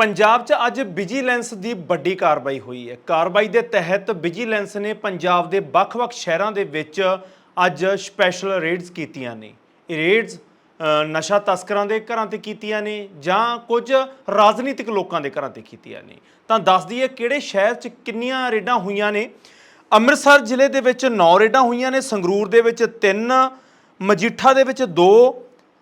ਪੰਜਾਬ 'ਚ ਅੱਜ ਵਿਜੀਲੈਂਸ ਦੀ ਵੱਡੀ ਕਾਰਵਾਈ ਹੋਈ ਹੈ। ਕਾਰਵਾਈ ਦੇ ਤਹਿਤ ਵਿਜੀਲੈਂਸ ਨੇ ਪੰਜਾਬ ਦੇ ਵੱਖ-ਵੱਖ ਸ਼ਹਿਰਾਂ ਦੇ ਵਿੱਚ ਅੱਜ ਸਪੈਸ਼ਲ ਰੇਡਸ ਕੀਤੀਆਂ ਨੇ। ਇਹ ਰੇਡਸ ਨਸ਼ਾ ਤਸਕਰਾਂ ਦੇ ਘਰਾਂ ਤੇ ਕੀਤੀਆਂ ਨੇ ਜਾਂ ਕੁਝ ਰਾਜਨੀਤਿਕ ਲੋਕਾਂ ਦੇ ਘਰਾਂ ਤੇ ਕੀਤੀਆਂ ਨੇ। ਤਾਂ ਦੱਸ ਦਈਏ ਕਿਹੜੇ ਸ਼ਹਿਰ 'ਚ ਕਿੰਨੀਆਂ ਰੇਡਾਂ ਹੋਈਆਂ ਨੇ। ਅੰਮ੍ਰਿਤਸਰ ਜ਼ਿਲ੍ਹੇ ਦੇ ਵਿੱਚ 9 ਰੇਡਾਂ ਹੋਈਆਂ ਨੇ, ਸੰਗਰੂਰ ਦੇ ਵਿੱਚ 3 ਮਜੀਠਾ ਦੇ ਵਿੱਚ 2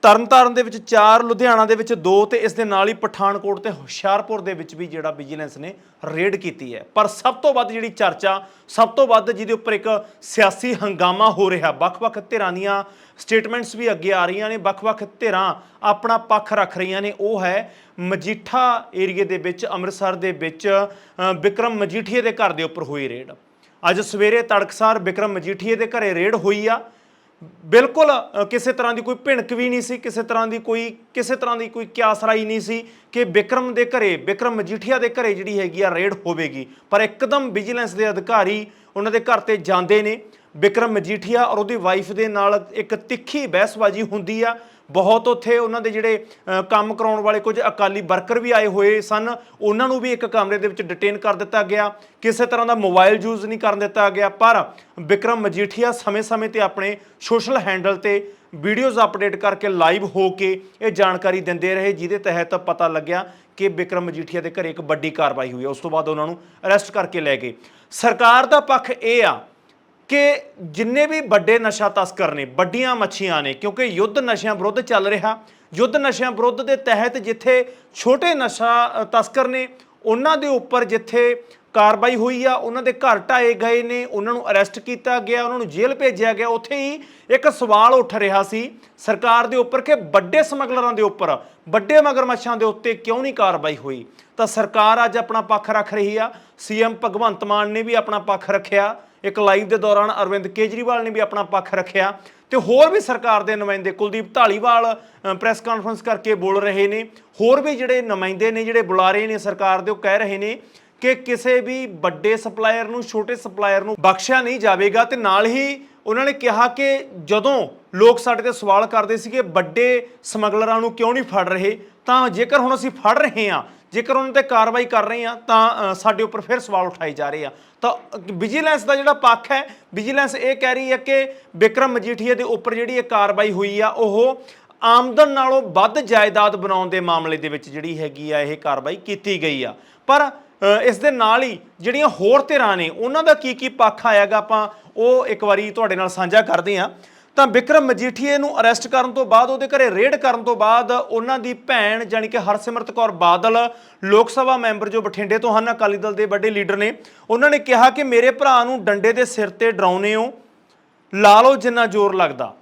ਤਰਨਤਾਰਨ ਦੇ ਵਿੱਚ 4 ਲੁਧਿਆਣਾ ਦੇ ਵਿੱਚ 2 ਤੇ ਇਸ ਦੇ ਨਾਲ ਹੀ ਪਠਾਨਕੋਟ ਤੇ ਹੁਸ਼ਿਆਰਪੁਰ ਦੇ ਵਿੱਚ ਵੀ ਜਿਹੜਾ ਵਿਜੀਲੈਂਸ ਨੇ ਰੇਡ ਕੀਤੀ ਹੈ। ਪਰ ਸਭ ਤੋਂ ਵੱਧ ਜਿਹੜੀ ਚਰਚਾ ਸਭ ਤੋਂ ਵੱਧ ਜਿਹਦੇ ਉੱਪਰ ਇੱਕ ਸਿਆਸੀ ਹੰਗਾਮਾ ਹੋ ਰਿਹਾ ਵੱਖ-ਵੱਖ ਧਿਰਾਂ ਦੀਆਂ ਸਟੇਟਮੈਂਟਸ ਵੀ ਅੱਗੇ ਆ ਰਹੀਆਂ ਨੇ ਵੱਖ-ਵੱਖ ਧਿਰਾਂ ਆਪਣਾ ਪੱਖ ਰੱਖ ਰਹੀਆਂ ਨੇ। ਉਹ ਹੈ ਮਜੀਠਾ ਏਰੀਏ ਦੇ ਵਿੱਚ ਅੰਮ੍ਰਿਤਸਰ ਦੇ ਵਿੱਚ ਅ, ਵਿਕਰਮ ਮਜੀਠੀਏ ਦੇ ਘਰ ਦੇ ਉੱਪਰ ਹੋਈ ਰੇਡ ਅੱਜ ਸਵੇਰੇ ਤੜਕਸਾਰ ਵਿਕਰਮ ਮਜੀਠੀਏ ਦੇ ਘਰੇ ਰੇਡ ਹੋਈ ਆ। ਬਿਲਕੁਲ ਕਿਸੇ ਤਰ੍ਹਾਂ ਦੀ ਕੋਈ ਭਿਣਕ ਵੀ ਨਹੀਂ ਸੀ, ਕਿਸੇ ਤਰ੍ਹਾਂ ਦੀ ਕੋਈ, ਕਿਸੇ ਤਰ੍ਹਾਂ ਦੀ ਕੋਈ ਕਿਆਸਰਾਈ ਨਹੀਂ ਸੀ ਕਿ ਵਿਕਰਮ ਦੇ ਘਰੇ ਵਿਕਰਮ ਮਜੀਠੀਆ ਦੇ ਘਰੇ ਜਿਹੜੀ ਹੈਗੀ ਆ ਰੇਡ ਹੋਵੇਗੀ। ਪਰ ਇੱਕਦਮ ਵਿਜੀਲੈਂਸ ਦੇ ਅਧਿਕਾਰੀ ਉਹਨਾਂ ਦੇ ਘਰ ਤੇ ਜਾਂਦੇ ਨੇ। ਵਿਕਰਮ ਮਜੀਠੀਆ ਔਰ ਉਹਦੀ ਵਾਈਫ ਦੇ ਨਾਲ ਇੱਕ ਤਿੱਖੀ ਬਹਿਸਬਾਜ਼ੀ ਹੁੰਦੀ ਆ। ਬਹੁਤ ਉੱਥੇ ਉਹਨਾਂ ਦੇ ਜਿਹੜੇ ਕੰਮ ਕਰਾਉਣ ਵਾਲੇ ਕੁਝ ਅਕਾਲੀ ਵਰਕਰ ਵੀ ਆਏ ਹੋਏ ਸਨ। ਉਹਨਾਂ ਨੂੰ ਵੀ ਇੱਕ ਕਮਰੇ ਦੇ ਵਿੱਚ ਡਿਟੇਨ ਕਰ ਦਿੱਤਾ ਗਿਆ। ਕਿਸੇ ਤਰ੍ਹਾਂ ਦਾ ਮੋਬਾਈਲ ਯੂਜ਼ ਨਹੀਂ ਕਰਨ ਦਿੱਤਾ ਗਿਆ। ਪਰ ਵਿਕਰਮ ਮਜੀਠੀਆ ਸਮੇਂ-ਸਮੇਂ ਤੇ ਆਪਣੇ ਸੋਸ਼ਲ ਹੈਂਡਲ ਤੇ ਵੀਡੀਓਜ਼ ਅਪਡੇਟ ਕਰਕੇ ਲਾਈਵ ਹੋ ਕੇ ਇਹ ਜਾਣਕਾਰੀ ਦਿੰਦੇ ਰਹੇ, ਜਿਹਦੇ ਤਹਿਤ ਪਤਾ ਲੱਗਿਆ ਕਿ ਵਿਕਰਮ ਮਜੀਠੀਆ ਦੇ ਘਰੇ ਇੱਕ ਵੱਡੀ ਕਾਰਵਾਈ ਹੋਈ ਉਸ ਤੋਂ ਬਾਅਦ ਉਹਨਾਂ ਨੂੰ ਅਰੈਸਟ ਕਰਕੇ ਲੈ ਗਏ। ਸਰਕਾਰ ਦਾ ਪੱਖ ਇਹ ਆ ਕਿ ਜਿੰਨੇ ਵੀ ਵੱਡੇ ਨਸ਼ਾ ਤਸਕਰ ਨੇ, ਵੱਡੀਆਂ ਮੱਛੀਆਂ ਨੇ, ਕਿਉਂਕਿ ਯੁੱਧ ਨਸ਼ਿਆਂ ਵਿਰੁੱਧ ਚੱਲ ਰਿਹਾ, ਯੁੱਧ ਨਸ਼ਿਆਂ ਵਿਰੁੱਧ ਦੇ ਤਹਿਤ ਜਿੱਥੇ ਛੋਟੇ ਨਸ਼ਾ ਤਸਕਰ ਨੇ, ਉਹਨਾਂ ਦੇ ਉੱਪਰ ਜਿੱਥੇ ਕਾਰਵਾਈ ਹੋਈ ਆ, ਉਹਨਾਂ ਦੇ ਘਰ ਢਾਏ ਗਏ ਨੇ, ਉਹਨਾਂ ਨੂੰ ਅਰੈਸਟ ਕੀਤਾ ਗਿਆ, ਉਹਨਾਂ ਨੂੰ ਜੇਲ੍ਹ ਭੇਜਿਆ ਗਿਆ, ਉੱਥੇ ਹੀ ਇੱਕ ਸਵਾਲ ਉੱਠ ਰਿਹਾ ਸੀ ਸਰਕਾਰ ਦੇ ਉੱਪਰ ਕਿ ਵੱਡੇ ਸਮਗਲਰਾਂ ਦੇ ਉੱਪਰ, ਵੱਡੇ ਮਗਰਮੱਛਾਂ ਦੇ ਉੱਤੇ ਕਿਉਂ ਨਹੀਂ ਕਾਰਵਾਈ ਹੋਈ? ਤਾਂ ਸਰਕਾਰ ਅੱਜ ਆਪਣਾ ਪੱਖ ਰੱਖ ਰਹੀ ਆ, ਸੀਐਮ ਭਗਵੰਤ ਮਾਨ ਨੇ ਵੀ ਆਪਣਾ ਪੱਖ ਰੱਖਿਆ ਇੱਕ ਲਾਈਵ ਦੇ ਦੌਰਾਨ ਅਰਵਿੰਦ ਕੇਜਰੀਵਾਲ ਨੇ ਵੀ ਆਪਣਾ ਪੱਖ ਰੱਖਿਆ ਤੇ ਹੋਰ ਵੀ ਸਰਕਾਰ ਦੇ ਨੁਮਾਇੰਦੇ ਕੁਲਦੀਪ ਢਾਲੀਵਾਲ ਪ੍ਰੈਸ ਕਾਨਫਰੰਸ ਕਰਕੇ ਬੋਲ ਰਹੇ ਨੇ। ਹੋਰ ਵੀ ਜਿਹੜੇ ਨੁਮਾਇੰਦੇ ਨੇ, ਜਿਹੜੇ ਬੁਲਾਰੇ ਨੇ ਸਰਕਾਰ ਦੇ, ਉਹ ਕਹਿ ਰਹੇ ਨੇ ਕਿ ਕਿਸੇ ਵੀ ਵੱਡੇ ਸਪਲਾਇਰ ਨੂੰ, ਛੋਟੇ ਸਪਲਾਇਰ ਨੂੰ ਬਖਸ਼ਿਆ ਨਹੀਂ ਜਾਵੇਗਾ ਤੇ ਨਾਲ ਹੀ ਉਹਨਾਂ ਨੇ ਕਿਹਾ ਕਿ ਜਦੋਂ ਲੋਕ ਸਾਡੇ ਤੇ ਸਵਾਲ ਕਰਦੇ ਸੀਗੇ ਵੱਡੇ ਸਮਗਲਰਾਂ ਨੂੰ ਕਿਉਂ ਨਹੀਂ ਫੜ ਰਹੇ, ਤਾਂ ਜੇਕਰ ਹੁਣ ਅਸੀਂ ਫੜ ਰਹੇ ਹਾਂ ਜੇਕਰ ਉਹਨਾਂ ਤੇ ਕਾਰਵਾਈ ਕਰ ਰਹੇ ਹਾਂ, ਤਾਂ ਸਾਡੇ ਉੱਪਰ ਫਿਰ ਸਵਾਲ ਉਠਾਏ ਜਾ ਰਹੇ ਆ। ਤਾਂ ਵਿਜੀਲੈਂਸ ਦਾ ਜਿਹੜਾ ਪੱਖ ਹੈ, ਵਿਜੀਲੈਂਸ ਇਹ ਕਹਿ ਰਹੀ ਹੈ ਕਿ ਵਿਕਰਮ ਮਜੀਠੀਆ ਦੇ ਉੱਪਰ ਜਿਹੜੀ ਇਹ ਕਾਰਵਾਈ ਹੋਈ ਆ, ਉਹ ਆਮਦਨ ਨਾਲੋਂ ਵੱਧ ਜਾਇਦਾਦ ਬਣਾਉਣ ਦੇ ਮਾਮਲੇ ਦੇ ਵਿੱਚ ਜਿਹੜੀ ਹੈਗੀ ਆ, ਇਹ ਕਾਰਵਾਈ ਕੀਤੀ ਗਈ ਆ। ਪਰ ਇਸ ਦੇ ਨਾਲ ਹੀ ਜਿਹੜੀਆਂ ਹੋਰ ਧਿਰਾਂ ਨੇ, ਉਹਨਾਂ ਦਾ ਕੀ ਕੀ ਪੱਖ ਆਇਆਗਾ ਆਪਾਂ ਉਹ ਇੱਕ ਵਾਰੀ ਤੁਹਾਡੇ ਨਾਲ ਸਾਂਝਾ ਕਰਦੇ ਹਾਂ। ਤਾਂ ਵਿਕਰਮ ਮਜੀਠੀਏ ਨੂੰ ਅਰੈਸਟ ਕਰਨ ਤੋਂ ਬਾਅਦ, ਉਹਦੇ ਘਰੇ ਰੇਡ ਕਰਨ ਤੋਂ ਬਾਅਦ ਉਹਨਾਂ ਦੀ ਭੈਣ ਜਾਨੀ ਕਿ ਹਰਸਿਮਰਤ ਕੌਰ ਬਾਦਲ ਲੋਕ ਸਭਾ ਮੈਂਬਰ ਜੋ ਬਠਿੰਡੇ ਤੋਂ ਹਨ, ਅਕਾਲੀ ਦਲ ਦੇ ਵੱਡੇ ਲੀਡਰ ਨੇ, ਉਹਨਾਂ ਨੇ ਕਿਹਾ ਕਿ ਮੇਰੇ ਭਰਾ ਨੂੰ ਡੰਡੇ ਦੇ ਸਿਰ ਤੇ ਡਰਾਉਨੇ ਹੋ, ਲਾ ਲਓ ਜਿੰਨਾ ਜ਼ੋਰ ਲੱਗਦਾ।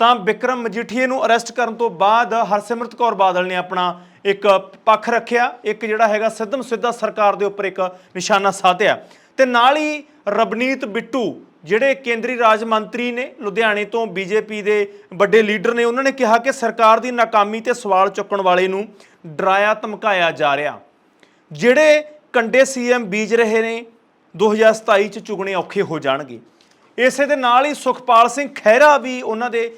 ਤਾਂ ਵਿਕਰਮ ਮਜੀਠੀਏ ਨੂੰ ਅਰੈਸਟ ਕਰਨ ਤੋਂ ਬਾਅਦ ਹਰਸਿਮਰਤ ਕੌਰ ਬਾਦਲ ਨੇ ਆਪਣਾ ਇੱਕ ਪੱਖ ਰੱਖਿਆ, ਇੱਕ ਜਿਹੜਾ ਹੈਗਾ ਸਿੱਧਮ ਸਿੱਧਾ ਸਰਕਾਰ ਦੇ ਉੱਪਰ ਇੱਕ ਨਿਸ਼ਾਨਾ ਸਾਧਿਆ। ਤੇ ਨਾਲ ਹੀ ਰਬਨੀਤ ਬਿੱਟੂ ਜਿਹੜੇ ਕੇਂਦਰੀ ਰਾਜ ਮੰਤਰੀ ਨੇ ਲੁਧਿਆਣੇ ਤੋਂ ਬੀਜੇਪੀ ਦੇ ਵੱਡੇ ਲੀਡਰ ਨੇ, ਉਹਨਾਂ ਨੇ ਕਿਹਾ ਕਿ ਸਰਕਾਰ ਦੀ ਨਾਕਾਮੀ ਤੇ ਸਵਾਲ ਚੁੱਕਣ ਵਾਲੇ ਨੂੰ ਡਰਾਇਆ, ਧਮਕਾਇਆ ਜਾ ਰਿਹਾ। ਜਿਹੜੇ ਕੰਡੇ ਸੀਐਮ ਬੀਜ ਰਹੇ ਨੇ 2027 ਚ ਚੁਗਣੇ ਔਖੇ ਹੋ ਜਾਣਗੇ। ਇਸੇ ਦੇ ਨਾਲ ਹੀ ਸੁਖਪਾਲ ਸਿੰਘ ਖਹਿਰਾ ਵੀ ਉਹਨਾਂ ਦੇ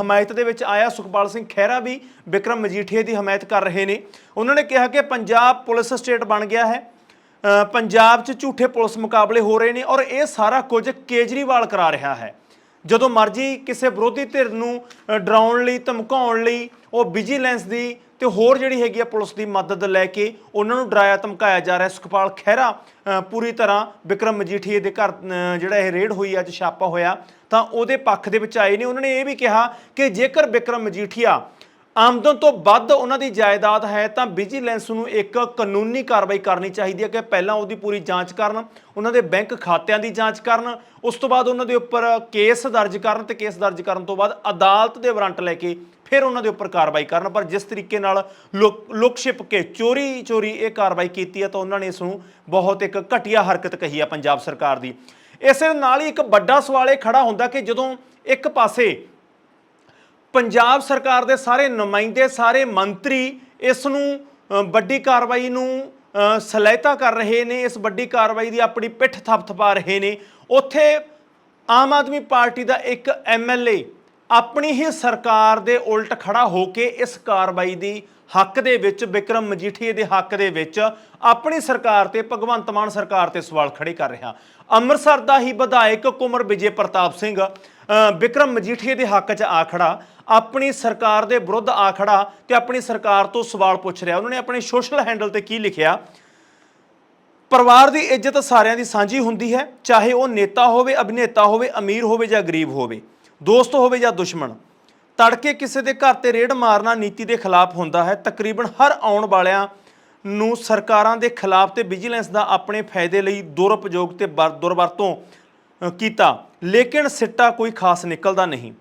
ਹਮਾਇਤ ਦੇ ਵਿੱਚ ਆਇਆ। ਸੁਖਪਾਲ ਸਿੰਘ ਖਹਿਰਾ ਵੀ ਵਿਕਰਮ ਮਜੀਠੀਏ ਦੀ ਹਮਾਇਤ ਕਰ ਰਹੇ ਨੇ। ਉਹਨਾਂ ਨੇ ਕਿਹਾ ਕਿ ਪੰਜਾਬ ਪੁਲਿਸ ਸਟੇਟ ਬਣ ਗਿਆ ਹੈ। ਪੰਜਾਬ 'ਚ ਝੂਠੇ ਪੁਲਿਸ ਮੁਕਾਬਲੇ ਹੋ ਰਹੇ ਨੇ ਔਰ ਇਹ ਸਾਰਾ ਕੁਝ ਕੇਜਰੀਵਾਲ ਕਰਾ ਰਿਹਾ ਹੈ। ਜਦੋਂ ਮਰਜ਼ੀ ਕਿਸੇ ਵਿਰੋਧੀ ਧਿਰ ਨੂੰ ਡਰਾਉਣ ਲਈ, ਧਮਕਾਉਣ ਲਈ, ਉਹ ਵਿਜੀਲੈਂਸ ਦੀ ਤੇ ਹੋਰ ਜਿਹੜੀ ਹੈਗੀ ਆ ਪੁਲਿਸ ਦੀ ਮਦਦ ਲੈ ਕੇ ਉਹਨਾਂ ਨੂੰ ਡਰਾਇਆ, ਧਮਕਾਇਆ ਜਾ ਰਿਹਾ। ਸੁਖਪਾਲ ਖਹਿਰਾ ਪੂਰੀ ਤਰ੍ਹਾਂ ਵਿਕਰਮ ਮਜੀਠੀਏ ਦੇ ਘਰ ਜਿਹੜਾ ਇਹ ਰੇਡ ਹੋਈ, ਅੱਜ ਛਾਪਾ ਹੋਇਆ, ਤਾਂ ਉਹਦੇ ਪੱਖ ਦੇ ਵਿੱਚ ਆਏ ਨੇ। ਉਹਨਾਂ ਨੇ ਇਹ ਵੀ ਕਿਹਾ ਕਿ ਜੇਕਰ ਵਿਕਰਮ ਮਜੀਠੀਆ ਆਮਦਨ ਤੋਂ ਵੱਧ ਉਹਨਾਂ ਦੀ ਜਾਇਦਾਦ ਹੈ ਤਾਂ ਵਿਜੀਲੈਂਸ ਨੂੰ ਇੱਕ ਕਾਨੂੰਨੀ ਕਾਰਵਾਈ ਕਰਨੀ ਚਾਹੀਦੀ ਹੈ ਕਿ ਪਹਿਲਾਂ ਉਹਦੀ ਪੂਰੀ ਜਾਂਚ ਕਰਨ, ਉਹਨਾਂ ਦੇ ਬੈਂਕ ਖਾਤਿਆਂ ਦੀ ਜਾਂਚ ਕਰਨ, ਉਸ ਤੋਂ ਬਾਅਦ ਉਹਨਾਂ ਦੇ ਉੱਪਰ ਕੇਸ ਦਰਜ ਕਰਨ ਤੇ ਕੇਸ ਦਰਜ ਕਰਨ ਤੋਂ ਬਾਅਦ ਅਦਾਲਤ ਦੇ ਵਾਰੰਟ ਲੈ ਕੇ ਫਿਰ ਉਹਨਾਂ ਦੇ ਉੱਪਰ ਕਾਰਵਾਈ ਕਰਨ। ਪਰ ਜਿਸ ਤਰੀਕੇ ਨਾਲ ਲੁਕ ਲੁਕ ਛਿਪ ਕੇ ਚੋਰੀ ਚੋਰੀ ਇਹ ਕਾਰਵਾਈ ਕੀਤੀ ਹੈ ਤਾਂ ਉਹਨਾਂ ਨੇ ਇਸ ਨੂੰ ਬਹੁਤ ਇੱਕ ਘਟੀਆ ਹਰਕਤ ਕਹੀ ਹੈ ਪੰਜਾਬ ਸਰਕਾਰ ਦੀ। ਇਸੇ ਨਾਲ ਹੀ ਇੱਕ ਵੱਡਾ ਸਵਾਲ ਇਹ ਖੜਾ ਹੁੰਦਾ ਕਿ ਜਦੋਂ ਇੱਕ ਪਾਸੇ ਪੰਜਾਬ ਸਰਕਾਰ ਦੇ ਸਾਰੇ ਨੁਮਾਇੰਦੇ, ਸਾਰੇ ਮੰਤਰੀ ਇਸ ਨੂੰ ਵੱਡੀ ਕਾਰਵਾਈ ਨੂੰ ਸਲਾਇਤਾ ਕਰ ਰਹੇ ਨੇ, ਇਸ ਵੱਡੀ ਕਾਰਵਾਈ ਦੀ ਆਪਣੀ ਪਿੱਠ ਥਪਥਪਾ ਰਹੇ ਨੇ। ਉੱਥੇ ਆਮ ਆਦਮੀ ਪਾਰਟੀ ਦਾ ਇੱਕ ਐਮਐਲਏ ਆਪਣੀ ਹੀ ਸਰਕਾਰ ਦੇ ਉਲਟ ਖੜਾ ਹੋ ਕੇ ਇਸ ਕਾਰਵਾਈ ਦੀ ਹੱਕ ਦੇ ਵਿੱਚ ਵਿਕਰਮ ਮਜੀਠੀਏ ਦੇ ਹੱਕ ਦੇ ਵਿੱਚ ਆਪਣੀ ਸਰਕਾਰ ਤੇ, ਭਗਵੰਤ ਮਾਨ ਸਰਕਾਰ ਤੇ ਸਵਾਲ ਖੜੇ ਕਰ ਰਿਹਾ। ਅੰਮ੍ਰਿਤਸਰ ਦਾ ਹੀ ਵਿਧਾਇਕ ਕੁਮਰ ਵਿਜੇ ਪ੍ਰਤਾਪ ਸਿੰਘ ਵਿਕਰਮ ਮਜੀਠੀਏ ਦੇ ਹੱਕ 'ਚ ਆਖੜਾ ਆਪਣੀ ਸਰਕਾਰ ਦੇ ਵਿਰੁੱਧ ਆਖੜਾ ਖੜਾ ਤੇ ਆਪਣੀ ਸਰਕਾਰ ਤੋਂ ਸਵਾਲ ਪੁੱਛ ਰਿਹਾ। ਉਹਨਾਂ ਨੇ ਆਪਣੇ ਸੋਸ਼ਲ ਹੈਂਡਲ ਤੇ ਕੀ ਲਿਖਿਆ? ਪਰਿਵਾਰ ਦੀ ਇੱਜ਼ਤ ਸਾਰਿਆਂ ਦੀ ਸਾਂਝੀ ਹੁੰਦੀ ਹੈ, ਚਾਹੇ ਉਹ ਨੇਤਾ ਹੋਵੇ, ਅਭਿਨੇਤਾ ਹੋਵੇ, ਅਮੀਰ ਹੋਵੇ ਜਾਂ ਗਰੀਬ ਹੋਵੇ, ਦੋਸਤ ਹੋਵੇ ਜਾਂ ਦੁਸ਼ਮਣ। ਤੜਕੇ ਕਿਸੇ ਦੇ ਘਰ ਤੇ ਰੇਡ ਮਾਰਨਾ ਨੀਤੀ ਦੇ ਖਿਲਾਫ ਹੁੰਦਾ ਹੈ। ਤਕਰੀਬਨ ਹਰ ਆਉਣ ਵਾਲਿਆਂ ਨੂੰ ਸਰਕਾਰਾਂ ਦੇ ਖਿਲਾਫ ਤੇ ਵਿਜੀਲੈਂਸ ਦਾ ਆਪਣੇ ਫਾਇਦੇ ਲਈ ਦੁਰਉਪਯੋਗ ਤੇ ਵਰ- ਦੁਰਵਰਤੋਂ ਕੀਤਾ, ਲੇਕਿਨ ਸਿੱਟਾ ਕੋਈ ਖਾਸ ਨਿਕਲਦਾ ਨਹੀਂ।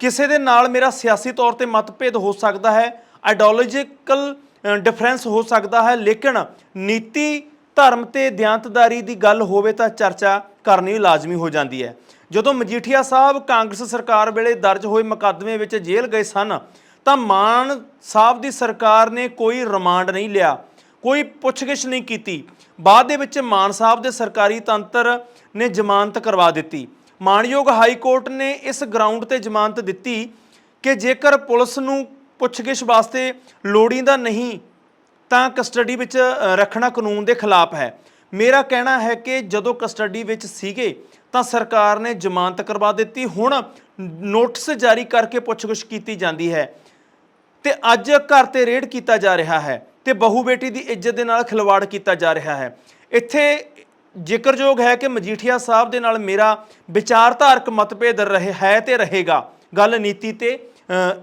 ਕਿਸੇ ਦੇ ਨਾਲ ਮੇਰਾ ਸਿਆਸੀ ਤੌਰ ਤੇ ਮਤਭੇਦ ਹੋ ਸਕਦਾ ਹੈ ਆਈਡੀਓਲੋਜੀਕਲ ਡਿਫਰੈਂਸ ਹੋ ਸਕਦਾ ਹੈ, ਲੇਕਿਨ ਨੀਤੀ, ਧਰਮ ਤੇ ਦਿਆਂਤਦਾਰੀ ਦੀ ਗੱਲ ਹੋਵੇ ਤਾਂ ਚਰਚਾ ਕਰਨੀ ਲਾਜ਼ਮੀ ਹੋ ਜਾਂਦੀ ਹੈ। ਜਦੋਂ ਮਜੀਠੀਆ ਸਾਹਿਬ ਕਾਂਗਰਸ ਸਰਕਾਰ ਵੇਲੇ ਦਰਜ ਹੋਏ ਮੁਕੱਦਮੇ ਵਿੱਚ ਜੇਲ੍ਹ ਗਏ ਸਨ, ਤਾਂ ਮਾਨ ਸਾਹਿਬ ਦੀ ਸਰਕਾਰ ਨੇ ਕੋਈ ਰਿਮਾਂਡ ਨਹੀਂ ਲਿਆ। ਕੋਈ ਪੁੱਛਗਿੱਛ ਨਹੀਂ ਕੀਤੀ। ਬਾਅਦ ਦੇ ਵਿੱਚ ਮਾਨ ਸਾਹਿਬ ਦੇ ਸਰਕਾਰੀ ਤੰਤਰ ਨੇ ਜ਼ਮਾਨਤ ਕਰਵਾ ਦਿੱਤੀ। ਮਾਣਯੋਗ ਹਾਈ ਕੋਰਟ ਨੇ ਇਸ ਗਰਾਊਂਡ ਤੇ ਜ਼ਮਾਨਤ ਦਿੱਤੀ ਕਿ ਜੇਕਰ ਪੁਲਿਸ ਨੂੰ ਪੁੱਛਗਿੱਛ ਵਾਸਤੇ ਲੋੜੀਂਦਾ ਨਹੀਂ, ਤਾਂ ਕਸਟਡੀ ਵਿੱਚ ਰੱਖਣਾ ਕਾਨੂੰਨ ਦੇ ਖਿਲਾਫ ਹੈ। ਮੇਰਾ ਕਹਿਣਾ ਹੈ ਕਿ ਜਦੋਂ ਕਸਟਡੀ ਵਿੱਚ ਸੀਗੇ, ਤਾਂ ਸਰਕਾਰ ਨੇ ਜ਼ਮਾਨਤ ਕਰਵਾ ਦਿੱਤੀ। ਹੁਣ ਨੋਟਿਸ ਜਾਰੀ ਕਰਕੇ ਪੁੱਛਗਿੱਛ ਕੀਤੀ ਜਾਂਦੀ ਹੈ। ਤੇ ਅੱਜ ਘਰ ਤੇ ਰੇਡ ਕੀਤਾ ਜਾ ਰਿਹਾ ਹੈ। ਤੇ ਬਹੂ ਬੇਟੀ ਦੀ ਇੱਜ਼ਤ ਦੇ ਨਾਲ ਖਿਲਵਾੜ ਕੀਤਾ ਜਾ ਰਿਹਾ ਹੈ। ਇੱਥੇ ਜ਼ਿਕਰਯੋਗ ਹੈ ਕਿ ਮਜੀਠੀਆ ਸਾਹਿਬ ਦੇ ਨਾਲ ਮੇਰਾ ਵਿਚਾਰਧਾਰਕ ਮਤਭੇਦ ਰਹੇ ਹੈ ਤੇ ਰਹੇਗਾ। ਗੱਲ ਨੀਤੀ ਤੇ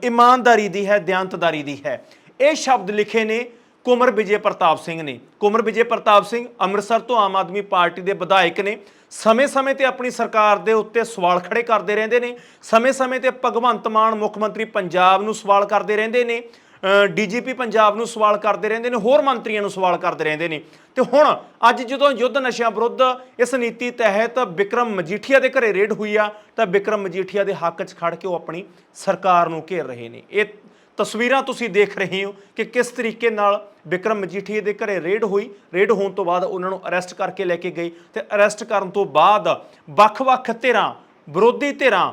ਇਮਾਨਦਾਰੀ ਦੀ ਹੈ, ਦਿਆਂਤਦਾਰੀ ਦੀ ਹੈ। ਇਹ ਸ਼ਬਦ ਲਿਖੇ ਨੇ ਕੁਮਰ ਵਿਜੇ ਪ੍ਰਤਾਪ ਸਿੰਘ ਨੇ। ਕੁਮਰ ਵਿਜੇ ਪ੍ਰਤਾਪ ਸਿੰਘ ਅੰਮ੍ਰਿਤਸਰ ਤੋਂ ਆਮ ਆਦਮੀ ਪਾਰਟੀ ਦੇ ਵਿਧਾਇਕ ਨੇ। ਸਮੇਂ-ਸਮੇਂ ਤੇ ਆਪਣੀ ਸਰਕਾਰ ਦੇ ਉੱਤੇ ਸਵਾਲ ਖੜੇ ਕਰਦੇ ਰਹਿੰਦੇ ਨੇ। ਸਮੇਂ-ਸਮੇਂ ਤੇ ਭਗਵੰਤ ਮਾਨ ਮੁੱਖ ਮੰਤਰੀ ਪੰਜਾਬ ਨੂੰ ਸਵਾਲ ਕਰਦੇ ਰਹਿੰਦੇ ਨੇ। ਡੀਜੀਪੀ ਪੰਜਾਬ ਨੂੰ ਸਵਾਲ ਕਰਦੇ ਰਹਿੰਦੇ ਨੇ, ਹੋਰ ਮੰਤਰੀਆਂ ਨੂੰ ਸਵਾਲ ਕਰਦੇ ਰਹਿੰਦੇ ਨੇ। ਤੇ ਹੁਣ ਅੱਜ ਜਦੋਂ ਯੁੱਧ ਨਸ਼ਿਆਂ ਵਿਰੁੱਧ ਇਸ ਨੀਤੀ ਤਹਿਤ ਵਿਕਰਮ ਮਜੀਠੀਆ ਦੇ ਘਰੇ ਰੇਡ ਹੋਈ ਆ, ਤਾਂ ਵਿਕਰਮ ਮਜੀਠੀਆ ਦੇ ਹੱਕ 'ਚ ਖੜ ਕੇ ਉਹ ਆਪਣੀ ਸਰਕਾਰ ਨੂੰ ਘੇਰ ਰਹੇ ਨੇ। ਇਹ ਤਸਵੀਰਾਂ ਤੁਸੀਂ ਦੇਖ ਰਹੇ ਹੋ ਕਿ ਕਿਸ ਤਰੀਕੇ ਨਾਲ ਵਿਕਰਮ ਮਜੀਠੀਏ ਦੇ ਘਰੇ ਰੇਡ ਹੋਈ। ਰੇਡ ਹੋਣ ਤੋਂ ਬਾਅਦ ਉਹਨਾਂ ਨੂੰ ਅਰੈਸਟ ਕਰਕੇ ਲੈ ਕੇ ਗਈ ਤੇ ਅਰੈਸਟ ਕਰਨ ਤੋਂ ਬਾਅਦ ਵੱਖ-ਵੱਖ ਧਿਰਾਂ, ਵਿਰੋਧੀ ਧਿਰਾਂ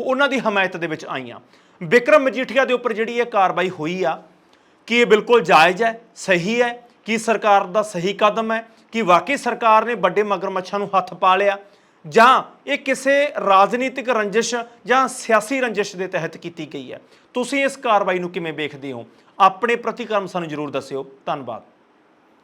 ਉਹਨਾਂ ਦੀ ਹਮਾਇਤ ਦੇ ਵਿੱਚ ਆਈਆਂ। ਵਿਕਰਮ ਮਜੀਠੀਆ ਦੇ ਉੱਪਰ ਜਿਹੜੀ ਇਹ ਕਾਰਵਾਈ ਹੋਈ ਆ, ਕਿ ਇਹ ਬਿਲਕੁਲ ਜਾਇਜ਼ ਹੈ, ਸਹੀ ਹੈ, ਕਿ ਸਰਕਾਰ ਦਾ ਸਹੀ ਕਦਮ ਹੈ, ਕਿ ਵਾਕਈ ਸਰਕਾਰ ਨੇ ਵੱਡੇ ਮਗਰਮੱਛਾਂ ਨੂੰ ਹੱਥ ਪਾ ਲਿਆ, ਜਾਂ ਇਹ ਕਿਸੇ ਰਾਜਨੀਤਿਕ ਰੰਜਿਸ਼ ਜਾਂ ਸਿਆਸੀ ਰੰਜਿਸ਼ ਦੇ ਤਹਿਤ ਕੀਤੀ ਗਈ ਹੈ? ਤੁਸੀਂ ਇਸ ਕਾਰਵਾਈ ਨੂੰ ਕਿਵੇਂ ਵੇਖਦੇ ਹੋ? ਆਪਣੇ ਪ੍ਰਤੀਕਰਮ ਸਾਨੂੰ ਜਰੂਰ ਦੱਸਿਓ। ਧੰਨਵਾਦ।